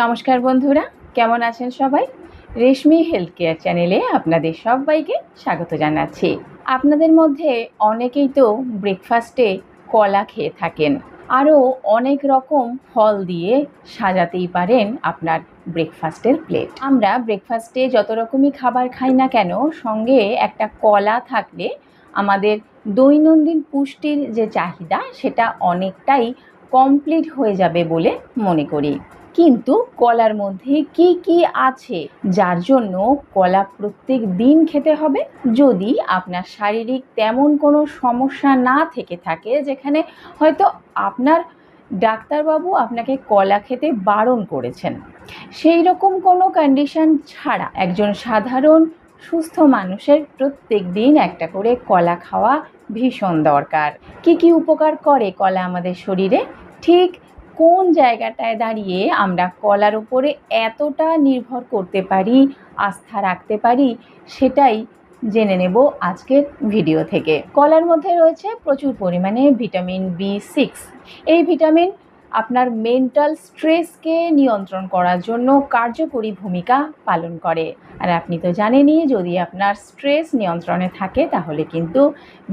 নমস্কার বন্ধুরা, কেমন আছেন সবাই? রেশমি হেলথ কেয়ার চ্যানেলে আপনাদের সবাইকে স্বাগত জানাচ্ছি। আপনাদের মধ্যে অনেকেই তো ব্রেকফাস্টে কলা খেয়ে থাকেন। আরও অনেক রকম ফল দিয়ে সাজাতেই পারেন আপনার ব্রেকফাস্টের প্লেট আমরা ব্রেকফাস্টে যত রকমই খাবার খাই না কেন, সঙ্গে একটা কলা থাকলে আমাদের দৈনন্দিন পুষ্টির যে চাহিদা, সেটা অনেকটাই কমপ্লিট হয়ে যাবে বলে মনে করি। কিন্তু কলার মধ্যে কি কি আছে যার জন্য কলা প্রত্যেক দিন খেতে হবে? যদি আপনার শারীরিক তেমন কোনো সমস্যা না থেকে থাকে, যেখানে হয়তো আপনার ডাক্তারবাবু আপনাকে কলা খেতে বারণ করেছেন, সেই রকম কোনো কন্ডিশন ছাড়া একজন সাধারণ সুস্থ মানুষের প্রত্যেক দিন একটা করে কলা খাওয়া ভীষণ দরকার। কি কি উপকার করে কলা আমাদের শরীরে? ঠিক কোন জায়গাটায় দাঁড়িয়ে আমরা কলার উপরে এতটা নির্ভর করতে পারি, আস্থা রাখতে পারি, সেটাই জেনে নেব আজকের ভিডিও থেকে। কলার মধ্যে রয়েছে প্রচুর পরিমাণে ভিটামিন বি সিক্স। এই ভিটামিন আপনার মেন্টাল স্ট্রেসকে নিয়ন্ত্রণ করার জন্য কার্যকরী ভূমিকা পালন করে। আর আপনি তো জানেনই, যদি আপনার স্ট্রেস নিয়ন্ত্রণে থাকে, তাহলে কিন্তু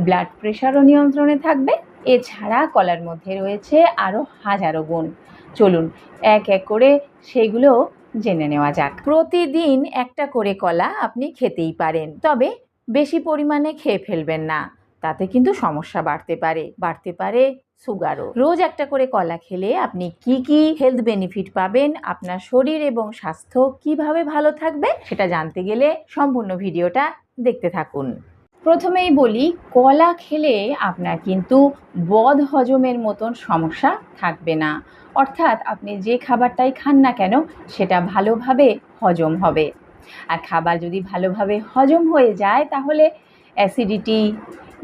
ব্লাড প্রেশারও নিয়ন্ত্রণে থাকবে। এছাড়া কলার মধ্যে রয়েছে আরও হাজারো গুণ। চলুন, এক এক করে সেগুলো জেনে নেওয়া যাক। প্রতিদিন একটা করে কলা আপনি খেতেই পারেন, তবে বেশি পরিমাণে খেয়ে ফেলবেন না। তাতে কিন্তু সমস্যা বাড়তে পারে বাড়তে পারে সুগারও। রোজ একটা করে কলা খেলে আপনি কি কি হেলথ বেনিফিট পাবেন, আপনার শরীর এবং স্বাস্থ্য কীভাবে ভালো থাকবে, সেটা জানতে গেলে সম্পূর্ণ ভিডিওটা দেখতে থাকুন। প্রথমেই বলি, কলা খেলে আপনার কিন্তু বদ হজমের মতন সমস্যা থাকবে না। অর্থাৎ আপনি যে খাবারটাই খান না কেন, সেটা ভালোভাবে হজম হবে। আর খাবার যদি ভালোভাবে হজম হয়ে যায়, তাহলে অ্যাসিডিটি,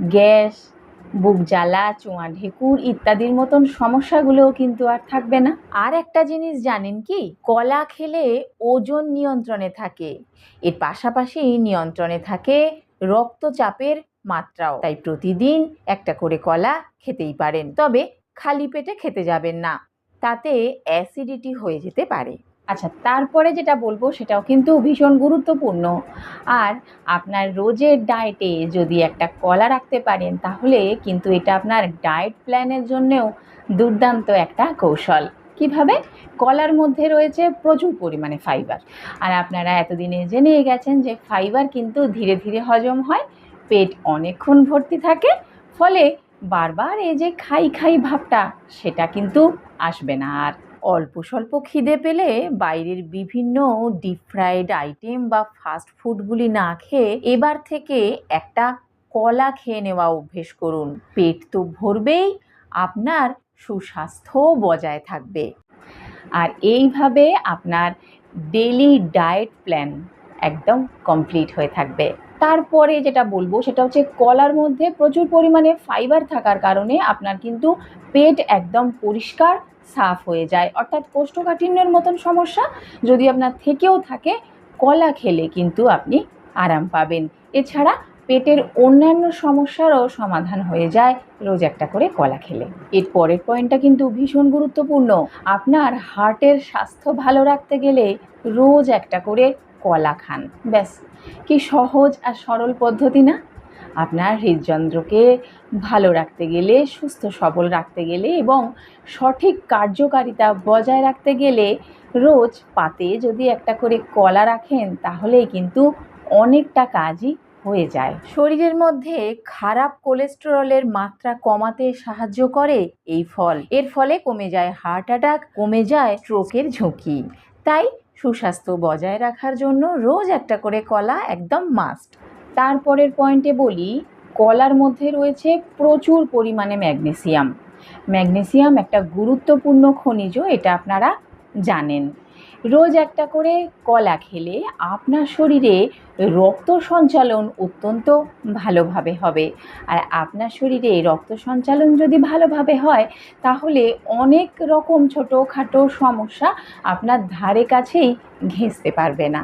গ্যাস, বুক জ্বালা, চোঁয়া ঢেকুর ইত্যাদির মতন সমস্যাগুলোও কিন্তু আর থাকবে না। আর একটা জিনিস জানেন কি, কলা খেলে ওজন নিয়ন্ত্রণে থাকে। এর পাশাপাশি নিয়ন্ত্রণে থাকে রক্তচাপের মাত্রাও। তাই প্রতিদিন একটা করে কলা খেতেই পারেন। তবে খালি পেটে খেতে যাবেন না। তাতে অ্যাসিডিটি হয়ে যেতে পারে। আচ্ছা তারপরে যেটা বলব সেটাও কিন্তু ভীষণ গুরুত্বপূর্ণ। আর আপনার রোজের ডায়েটে যদি একটা কলা রাখতে পারেন, তাহলে কিন্তু এটা আপনার ডায়েট প্ল্যানের জন্যেও দুর্দান্ত একটা কৌশল। কীভাবে? কলার মধ্যে রয়েছে প্রচুর পরিমাণে ফাইবার আর আপনারা এতদিনে জেনে গেছেন যে ফাইবার কিন্তু ধীরে ধীরে হজম হয়, পেট অনেকক্ষণ ভর্তি থাকে, ফলে বারবার এই যে খাই খাই ভাবটা, সেটা কিন্তু আসবে না। আর অল্প স্বল্প খিদে পেলে বাইরের বিভিন্ন ডিপ ফ্রাইড আইটেম বা ফাস্ট ফুডগুলি না খেয়ে এবার থেকে একটা কলা খেয়ে নেওয়া অভ্যেস করুন। পেট তো ভরবেই, আপনার সুস্বাস্থ্য বজায় থাকবে। আর এইভাবে আপনার ডেলি ডায়েট প্ল্যান একদম কমপ্লিট হয়ে থাকবে। তারপরে যেটা বলব সেটা হচ্ছে কলার মধ্যে প্রচুর পরিমাণে ফাইবার থাকার কারণে আপনার কিন্তু পেট একদম পরিষ্কার, সাফ হয়ে যায়। অর্থাৎ কোষ্ঠকাঠিন্যের মতন সমস্যা যদি আপনার থেকেও থাকে, কলা খেলে কিন্তু আপনি আরাম পাবেন। এছাড়া পেটের অন্যান্য সমস্যারও সমাধান হয়ে যায়। রোজ একটা করে কলা খেলে। এর পরের পয়েন্টটা কিন্তু ভীষণ গুরুত্বপূর্ণ। আপনার হার্টের স্বাস্থ্য ভালো রাখতে গেলে রোজ একটা করে কলা খান। ব্যাস। কি সহজ আর সরল পদ্ধতি না? আপনার হৃদযন্ত্রকে ভালো রাখতে গেলে, সুস্থ, সবল রাখতে গেলে এবং সঠিক কার্যকারিতা বজায় রাখতে গেলে রোজ পাতে যদি একটা করে কলা রাখেন, তাহলেই কিন্তু অনেকটা কাজই হয়ে যায়। শরীরের মধ্যে খারাপ কোলেস্টেরলের মাত্রা কমাতে সাহায্য করে এই ফল। এর ফলে কমে যায় হার্ট অ্যাটাক, কমে যায় স্ট্রোকের ঝুঁকি। তাই সুস্বাস্থ্য বজায় রাখার জন্য রোজ একটা করে কলা একদম মাস্ট। তারপরের পয়েন্টে বলি, কলার মধ্যে রয়েছে প্রচুর পরিমাণে ম্যাগনেসিয়াম। ম্যাগনেসিয়াম একটা গুরুত্বপূর্ণ খনিজ, এটা আপনারা জানেন। রোজ একটা করে কলা খেলে আপনার শরীরে রক্ত সঞ্চালন অত্যন্ত ভালোভাবে হবে। আর আপনার শরীরে রক্ত সঞ্চালন যদি ভালোভাবে হয়, তাহলে অনেক রকম ছোটোখাটো সমস্যা আপনার ধারে কাছেই ঘেঁচতে পারবে না।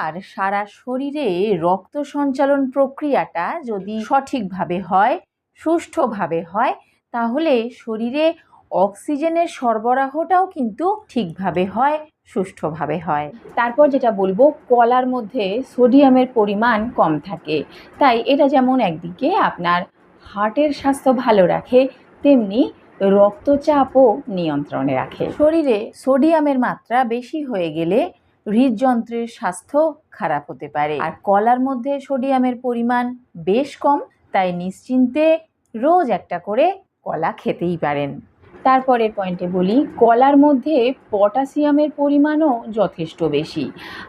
আর সারা শরীরে রক্ত সঞ্চালন প্রক্রিয়াটা যদি সঠিকভাবে হয়, সুষ্ঠুভাবে হয়, তাহলে শরীরে অক্সিজেনের সরবরাহটাও কিন্তু ঠিকভাবে হয়। সুষ্ঠুভাবে হয়। তারপর যেটা বলব, কলার মধ্যে সোডিয়ামের পরিমাণ কম থাকে। তাই এটা যেমন একদিকে আপনার হার্টের স্বাস্থ্য ভালো রাখে, তেমনি রক্তচাপও নিয়ন্ত্রণে রাখে। শরীরে সোডিয়ামের মাত্রা বেশি হয়ে গেলে হৃদযন্ত্রের স্বাস্থ্য খারাপ হতে পারে। আর কলার মধ্যে সোডিয়ামের পরিমাণ বেশ কম, তাই নিশ্চিন্তে রোজ একটা করে কলা খেতেই পারেন। তারপরের পয়েন্টে বলি, কলার মধ্যে পটাশিয়ামের পরিমাণও যথেষ্ট বেশি।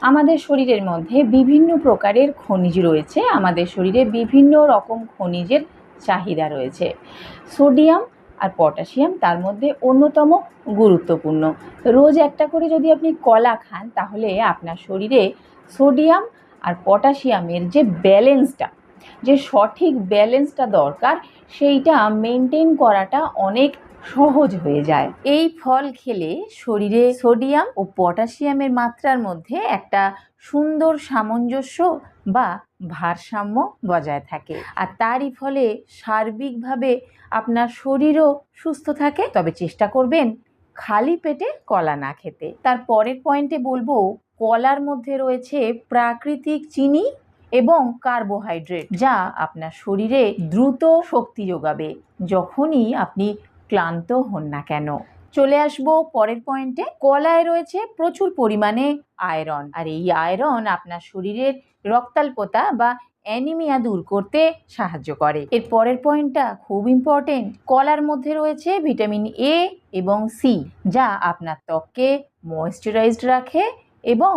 আমাদের শরীরের মধ্যে বিভিন্ন প্রকারের খনিজ রয়েছে, আমাদের শরীরে বিভিন্ন রকম খনিজের চাহিদা রয়েছে। সোডিয়াম আর পটাশিয়াম তার মধ্যে অন্যতম গুরুত্বপূর্ণ। রোজ একটা করে যদি আপনি কলা খান, তাহলে আপনার শরীরে সোডিয়াম আর পটাশিয়ামের যে ব্যালেন্সটা, যে সঠিক ব্যালেন্সটা দরকার, সেইটা মেনটেন করাটা অনেক সহজ হয়ে যায়। এই ফল খেলে শরীরে সোডিয়াম ও পটাশিয়ামের মাত্রার মধ্যে একটা সুন্দর সামঞ্জস্য বা ভারসাম্য বজায় থাকে। আর তারই ফলে সার্বিকভাবে আপনার শরীরও সুস্থ থাকে। তবে চেষ্টা করবেন খালি পেটে কলা না খেতে। তার পরের পয়েন্টে বলব, কলার মধ্যে রয়েছে প্রাকৃতিক চিনি এবং কার্বোহাইড্রেট, যা আপনার শরীরে দ্রুত শক্তি যোগাবে। যখনই আপনি ক্লান্ত হন না কেন? চলে আসব পরের পয়েন্টে কলায় রয়েছে প্রচুর পরিমাণে আয়রন আর এই আয়রন আপনার শরীরের রক্তাল্পতা বা অ্যানিমিয়া দূর করতে সাহায্য করে। এর পরের পয়েন্টটা খুব ইম্পর্টেন্ট কলার মধ্যে রয়েছে ভিটামিন এ এবং সি যা আপনার ত্বককে ময়েশ্চারাইজড রাখে এবং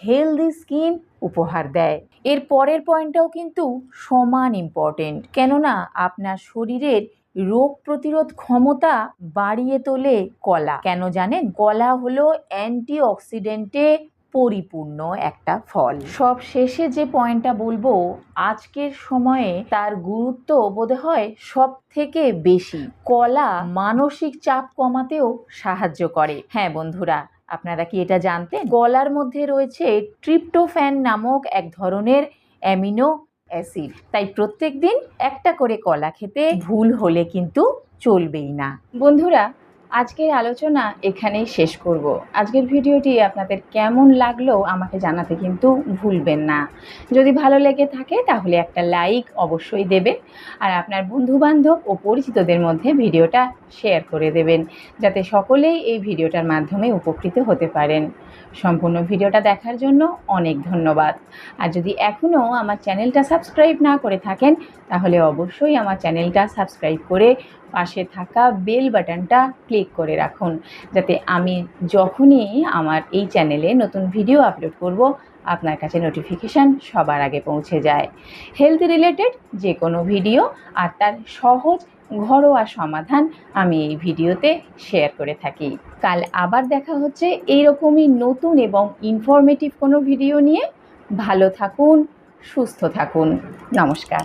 হেলদি স্কিন উপহার দেয়। এর পরের পয়েন্টটাও কিন্তু সমান ইম্পর্টেন্ট কেননা আপনার শরীরের রোগ প্রতিরোধ ক্ষমতা বাড়িয়ে তোলে কলা। কেন জানেন? কলা হলো অ্যান্টি অক্সিডেন্টে পরিপূর্ণ একটা ফল। সব শেষে যে পয়েন্টটা বলব, আজকের সময়ে তার গুরুত্ব বোধ হয় সব থেকে বেশি। কলা মানসিক চাপ কমাতেও সাহায্য করে। হ্যাঁ বন্ধুরা, আপনারা কি এটা জানতেন? কলার মধ্যে রয়েছে ট্রিপ্টোফ্যান নামক এক ধরনের অ্যামিনো অ্যাসিড তাই প্রত্যেক দিন একটা করে কলা খেতে ভুল হলে কিন্তু চলবেই না। বন্ধুরা আজকের আলোচনা এখানেই শেষ করব। আজকের ভিডিওটি আপনাদের কেমন লাগল আমাকে জানাতে কিন্তু ভুলবেন না। যদি ভালো লেগে থাকে তাহলে একটা লাইক অবশ্যই দেবেন আর আপনার বন্ধুবান্ধব ও পরিচিতদের মধ্যে ভিডিওটা শেয়ার করে দেবেন যাতে সকলেই এই ভিডিওটার মাধ্যমে উপকৃত হতে পারেন। সম্পূর্ণ ভিডিওটা দেখার জন্য অনেক ধন্যবাদ। আর যদি এখনও আমার চ্যানেলটা সাবস্ক্রাইব না করে থাকেন তাহলে অবশ্যই আমার চ্যানেলটা সাবস্ক্রাইব করে পাশে থাকা বেল বাটনটা ক্লিক করে রাখুন। যাতে আমি যখনই আমার এই চ্যানেলে নতুন ভিডিও আপলোড করব, আপনার কাছে নোটিফিকেশান সবার আগে পৌঁছে যায়। হেলথ রিলেটেড যে কোনো ভিডিও আর তার সহজ, ঘরোয়া সমাধান আমি এই ভিডিওতে শেয়ার করে থাকি। কাল আবার দেখা হচ্ছে এইরকমই নতুন এবং ইনফরমেটিভ কোনো ভিডিও নিয়ে। ভালো থাকুন, সুস্থ থাকুন। নমস্কার।